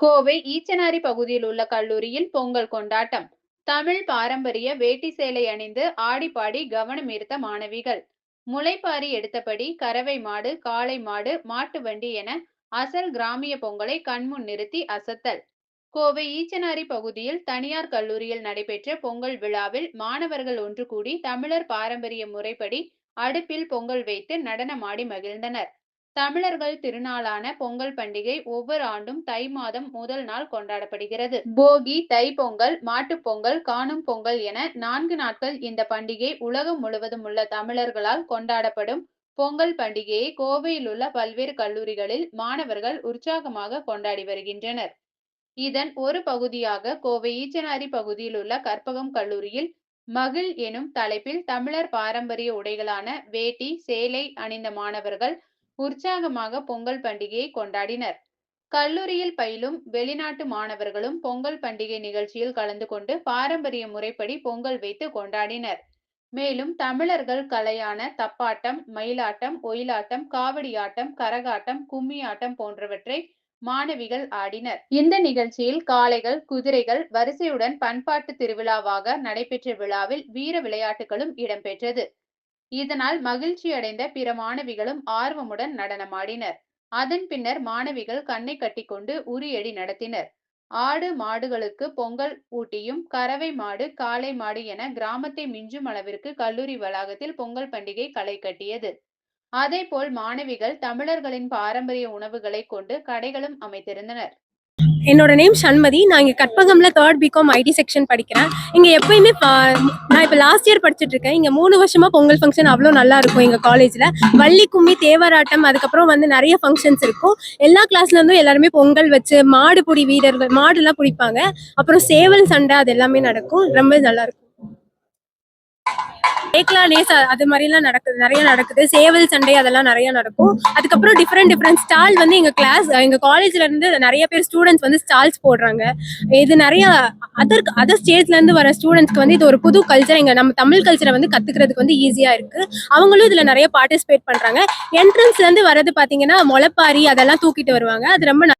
கோவை ஈச்சனாரி பகுதியில் உள்ள கல்லூரியில் பொங்கல் கொண்டாட்டம். தமிழ் பாரம்பரிய வேட்டி சேலை அணிந்து ஆடிப்பாடி கவனம் ஈர்த்த மாணவிகள். முளைப்பாரி எடுத்தபடி கறவை மாடு காளை மாடு மாட்டு வண்டி என அசல் கிராமிய பொங்கலை கண்முன் நிறுத்தி அசத்தல். கோவை ஈச்சனாரி பகுதியில் தனியார் கல்லூரியில் நடைபெற்ற பொங்கல் விழாவில் மாணவர்கள் ஒன்று கூடி தமிழர் பாரம்பரிய முறைப்படி அடுப்பில் பொங்கல் வைத்து நடனமாடி மகிழ்ந்தனர். தமிழர்கள் திருநாளான பொங்கல் பண்டிகை ஒவ்வொரு ஆண்டும் தை மாதம் முதல் நாள் கொண்டாடப்படுகிறது. போகி தை பொங்கல் மாட்டுப் பொங்கல் காணும் பொங்கல் என நான்கு நாட்கள் இந்த பண்டிகை உலகம் முழுவதும் உள்ள தமிழர்களால் கொண்டாடப்படும் பொங்கல் பண்டிகையை கோவையில் உள்ள பல்வேறு கல்லூரிகளில் மாணவர்கள் உற்சாகமாக கொண்டாடி வருகின்றனர். இதன் ஒரு பகுதியாக கோவை ஈச்சனாரி பகுதியில் உள்ள கற்பகம் கல்லூரியில் மகிழ் எனும் தலைப்பில் தமிழர் பாரம்பரிய உடைகளான வேட்டி சேலை அணிந்த மாணவர்கள் உற்சாகமாக பொங்கல் பண்டிகையை கொண்டாடினர். கல்லூரியில் பயிலும் வெளிநாட்டு மாணவர்களும் பொங்கல் பண்டிகை நிகழ்ச்சியில் கலந்து கொண்டு பாரம்பரிய முறைப்படி பொங்கல் வைத்து கொண்டாடினர். மேலும் தமிழர்கள் கலையான தப்பாட்டம் மயிலாட்டம் ஒயிலாட்டம் காவடியாட்டம் கரகாட்டம் கும்மியாட்டம் போன்றவற்றை மாணவிகள் ஆடினர். இந்த நிகழ்ச்சியில் காளைகள் குதிரைகள் வரிசையுடன் பண்பாட்டு திருவிழாவாக நடைபெற்ற விழாவில் வீர விளையாட்டுகளும் இடம்பெற்றது. இதனால் மகிழ்ச்சியடைந்த பிற மாணவிகளும் ஆர்வமுடன் நடனமாடினர். அதன் பின்னர் மாணவிகள் கண்ணை கட்டிக்கொண்டு உரியடி நடத்தினர். ஆடு மாடுகளுக்கு பொங்கல் ஊட்டியும் கறவை மாடு காளை மாடு என கிராமத்தை மிஞ்சும் அளவிற்கு கல்லூரி வளாகத்தில் பொங்கல் பண்டிகை களை கட்டியது. அதேபோல் மாணவிகள் தமிழர்களின் பாரம்பரிய உணவுகளை கொண்டு கடைகளும் அமைத்திருந்தனர். என்னோட நேம் சண்மதி. நான் இங்கே கற்பகம்ல தேர்ட் பிகாம் ஐடி செக்ஷன் படிக்கிறேன். இங்கே எப்பயுமே பா- நான் இப்போ லாஸ்ட் இயர் படிச்சுட்டு இருக்கேன். இங்கே மூணு வருஷமா பொங்கல் ஃபங்க்ஷன் அவ்வளோ நல்லா இருக்கும் எங்கள் காலேஜில் வள்ளி கும்மி தேவராட்டம் அதுக்கப்புறம் வந்து நிறைய ஃபங்க்ஷன்ஸ் இருக்கும். எல்லா கிளாஸ்ல இருந்தும் எல்லாருமே பொங்கல் வச்சு மாடு பிடி வீரர்கள் மாடுலாம் பிடிப்பாங்க. அப்புறம் சேவல் சண்டை அது எல்லாமே நடக்கும். ரொம்ப நல்லா இருக்கும். ஏக்லா நேஸ் அது மாதிரிலாம் நடக்குது நிறைய நடக்குது. சேவல் சண்டை அதெல்லாம் நிறைய நடக்கும். அதுக்கப்புறம் டிஃப்ரெண்ட் டிஃப்ரெண்ட் ஸ்டால் வந்து எங்க கிளாஸ் எங்க காலேஜ்ல இருந்து நிறைய பேர் ஸ்டூடெண்ட்ஸ் வந்து ஸ்டால்ஸ் போடுறாங்க. இது நிறைய அதர் அதர் ஸ்டேட்ஸ்ல இருந்து வர ஸ்டூடெண்ட்ஸ்க்கு வந்து இது ஒரு புது கல்ச்சர் எங்க நம்ம தமிழ் கல்ச்சரை வந்து கத்துக்கிறதுக்கு வந்து ஈஸியா இருக்கு. அவங்களும் இதுல நிறைய பார்ட்டிசிபேட் பண்றாங்க. என்ட்ரன்ஸ்ல இருந்து வர்றது பாத்தீங்கன்னா முளப்பாரி அதெல்லாம் தூக்கிட்டு வருவாங்க. அது ரொம்ப